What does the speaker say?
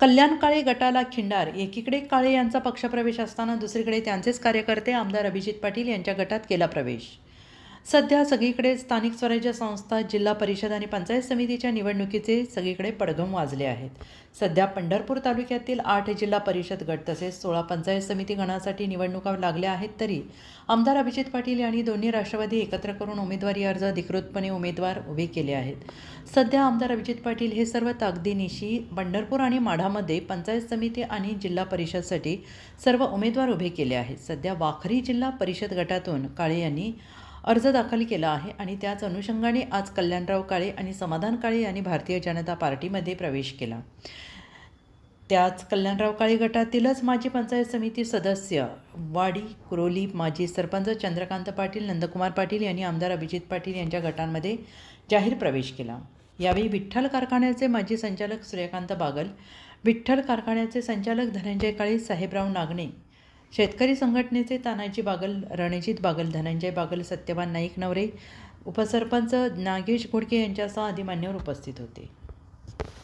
कल्याण काळे गटाला खिंडार. एकीकडे काळे यांचा पक्षप्रवेश असताना दुसरीकडे त्यांचेच कार्यकर्ते आमदार अभिजित पाटील यांच्या गटात केला प्रवेश. सध्या सगळीकडे स्थानिक स्वराज्य संस्था जिल्हा परिषद आणि पंचायत समितीच्या निवडणुकीचे सगळीकडे पडघम वाजले आहेत. सध्या पंढरपूर तालुक्यातील आठ जिल्हा परिषद गट तसेच सोळा पंचायत समिती गणासाठी निवडणुका लागल्या आहेत तरी आमदार अभिजित पाटील यांनी दोन्ही राष्ट्रवादी एकत्र करून उमेदवारी अर्ज अधिकृतपणे उमेदवार उभे केले आहेत. सध्या आमदार अभिजित पाटील हे सर्व ताकदीनिशी पंढरपूर आणि माढामध्ये पंचायत समिती आणि जिल्हा परिषदसाठी सर्व उमेदवार उभे केले आहेत. सध्या वाखरी जिल्हा परिषद गटातून काळे यांनी अर्ज दाखल केला आहे आणि त्याच अनुषंगाने आज कल्याणराव काळे आणि समाधान काळे यांनी भारतीय जनता पार्टीमध्ये प्रवेश केला. त्याच कल्याणराव काळे गटातीलच माजी पंचायत समिती सदस्य वाडी कुरोली माजी सरपंच चंद्रकांत पाटील नंदकुमार पाटील यांनी आमदार अभिजित पाटील यांच्या गटांमध्ये जाहीर प्रवेश केला. यावेळी विठ्ठल कारखान्याचे माजी संचालक सूर्यकांत बागल विठ्ठल कारखान्याचे संचालक धनंजय काळे साहेबराव नागणे शेतकरी संघटनेचे तानाजी बागल रणजित बागल धनंजय बागल सत्यवान नाईक नवरे उपसरपंच नागेश घोडके यांच्यासह आदी मान्यवर उपस्थित होते.